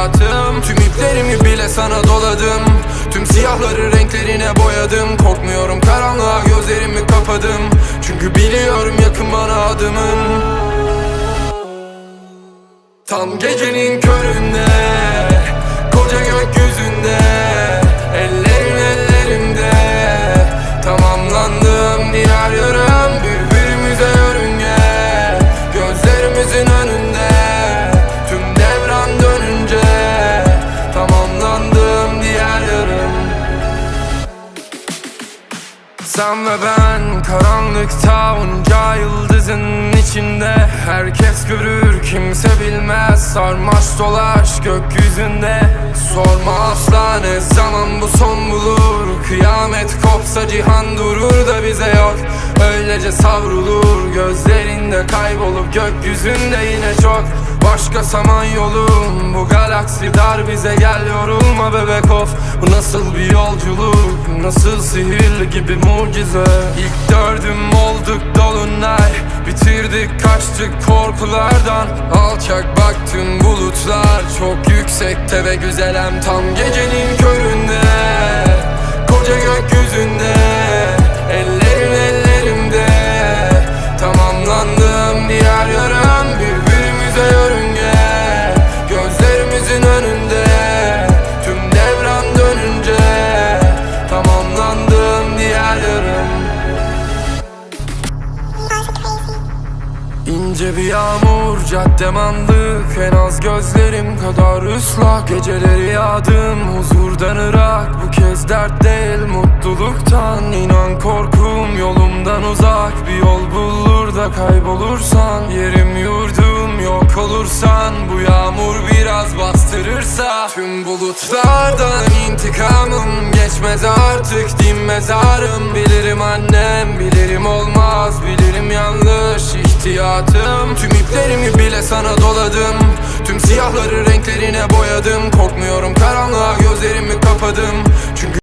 ihtiyatım Tüm iplerimi bile sana doladım. Tüm siyahları renklerine boyadım. Korkmuyorum karanlığa gözlerimi kapadım. Çünkü biliyorum yakın bana adımın. Tam gecenin köründe Koca gökyüzünde Ellerin ellerimde Tamamlandım diğer yarım sen ve ben karanlıkta onca yıldızın içinde Herkes görür kimse bilmez. Sarmaş dolaş gökyüzünde. Sorma asla ne zaman bu son bulur. Kıyamet kopsa cihan durur da bize yok. Öylece savrulur gözlerinde kaybolup Gökyüzünde yine çok. Başka saman yolum Bu galaksi dar bize gel yorulma bebek of. Bu nasıl bir yolculuk Nasıl sihirli gibi mucize? İlk dördüm olduk dolunay. Bitirdik kaçtık korkulardan. Alçak bak tüm bulutlar. Çok yüksekte ve güzelem Tam gecenin köründe. Koca gökyüzünde İnce bir yağmur caddem andık En az gözlerim kadar ıslak. Geceleri yağdım huzurdan ırak. Bu kez dert değil mutluluktan. İnan korkum yolumdan uzak. Bir yol bulur da kaybolursan. Yerim yurdum yok olursan. Bu yağmur biraz bastırırsa. Tüm bulutlardan intikamım Geçmez artık. Din mezarım. Bilirim annem bilirim olmaz sana doladım. Tüm siyahları renklerine boyadım. Korkmuyorum karanlığa gözlerimi kapadım. Çünkü